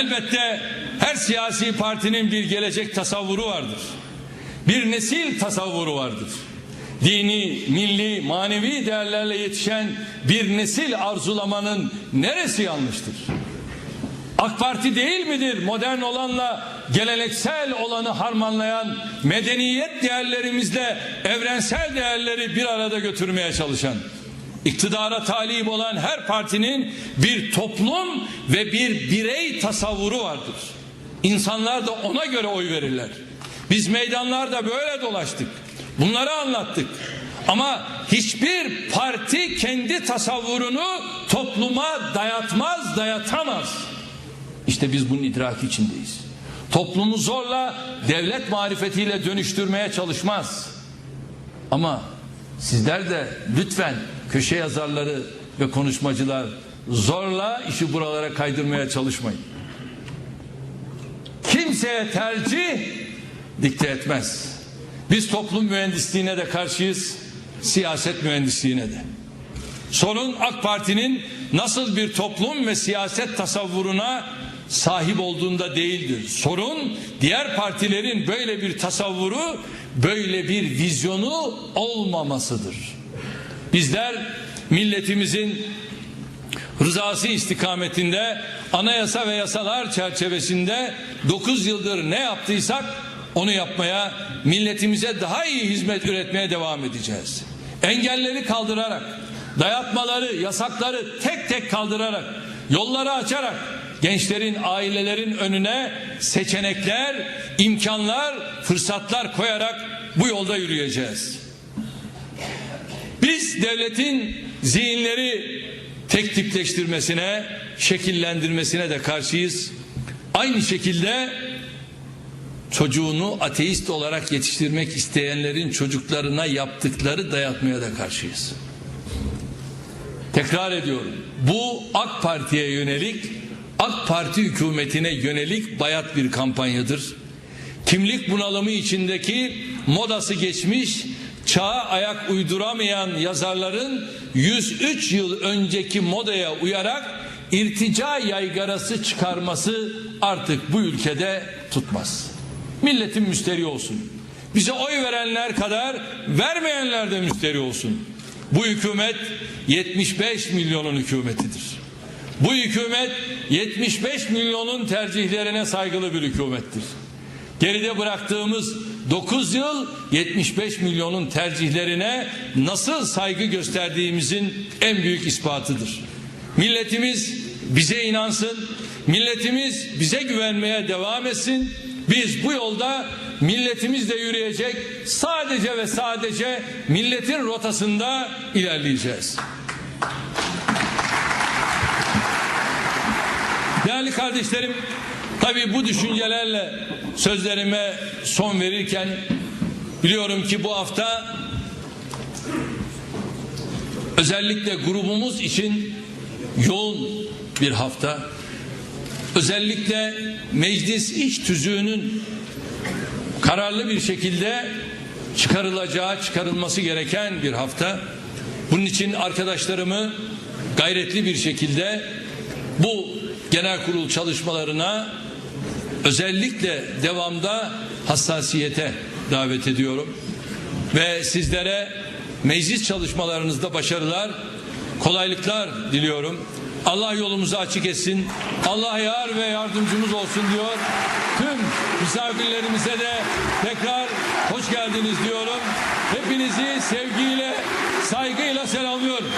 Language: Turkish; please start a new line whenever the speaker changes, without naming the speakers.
Elbette her siyasi partinin bir gelecek tasavvuru vardır. Bir nesil tasavvuru vardır. Dini, milli, manevi değerlerle yetişen bir nesil arzulamanın neresi yanlıştır? AK Parti değil midir modern olanla geleneksel olanı harmanlayan medeniyet değerlerimizle evrensel değerleri bir arada götürmeye çalışan? İktidara talip olan her partinin bir toplum ve bir birey tasavvuru vardır. İnsanlar da ona göre oy verirler. Biz meydanlarda böyle dolaştık. Bunları anlattık. Ama hiçbir parti kendi tasavvurunu topluma dayatmaz, dayatamaz. İşte biz bunun idraki içindeyiz. Toplumu zorla devlet marifetiyle dönüştürmeye çalışmaz. Ama sizler de lütfen köşe yazarları ve konuşmacılar zorla işi buralara kaydırmaya çalışmayın. Kimseye tercih dikte etmez. Biz toplum mühendisliğine de karşıyız, siyaset mühendisliğine de. Sorun AK Parti'nin nasıl bir toplum ve siyaset tasavvuruna sahip olduğunda değildir. Sorun diğer partilerin böyle bir tasavvuru, böyle bir vizyonu olmamasıdır. Bizler milletimizin rızası istikametinde anayasa ve yasalar çerçevesinde 9 yıldır ne yaptıysak onu yapmaya, milletimize daha iyi hizmet üretmeye devam edeceğiz. Engelleri kaldırarak, dayatmaları, yasakları tek tek kaldırarak, yolları açarak gençlerin, ailelerin önüne seçenekler, imkanlar, fırsatlar koyarak bu yolda yürüyeceğiz. Biz devletin zihinleri tek tipleştirmesine, şekillendirmesine de karşıyız. Aynı şekilde çocuğunu ateist olarak yetiştirmek isteyenlerin çocuklarına yaptıkları dayatmaya da karşıyız. Tekrar ediyorum. Bu AK Parti'ye yönelik, AK Parti hükümetine yönelik bayat bir kampanyadır. Kimlik bunalımı içindeki modası geçmiş, çağa ayak uyduramayan yazarların 103 yıl önceki modaya uyarak irtica yaygarası çıkarması artık bu ülkede tutmaz. Milletin müsteri olsun. Bize oy verenler kadar vermeyenler de müsteri olsun. Bu hükümet 75 milyonun hükümetidir. Bu hükümet 75 milyonun tercihlerine saygılı bir hükümettir. Geride bıraktığımız 9 yıl 75 milyonun tercihlerine nasıl saygı gösterdiğimizin en büyük ispatıdır. Milletimiz bize inansın, milletimiz bize güvenmeye devam etsin. Biz bu yolda milletimizle yürüyecek, sadece ve sadece milletin rotasında ilerleyeceğiz. Değerli kardeşlerim, tabii bu düşüncelerle sözlerime son verirken biliyorum ki bu hafta özellikle grubumuz için yoğun bir hafta. Özellikle meclis iş tüzüğünün kararlı bir şekilde çıkarılacağı, çıkarılması gereken bir hafta. Bunun için arkadaşlarımı gayretli bir şekilde bu genel kurul çalışmalarına özellikle devamda hassasiyete davet ediyorum. Ve sizlere meclis çalışmalarınızda başarılar, kolaylıklar diliyorum. Allah yolumuzu açık etsin. Allah yar ve yardımcımız olsun diyor. Tüm misafirlerimize de tekrar hoş geldiniz diyorum. Hepinizi sevgiyle, saygıyla selamlıyorum.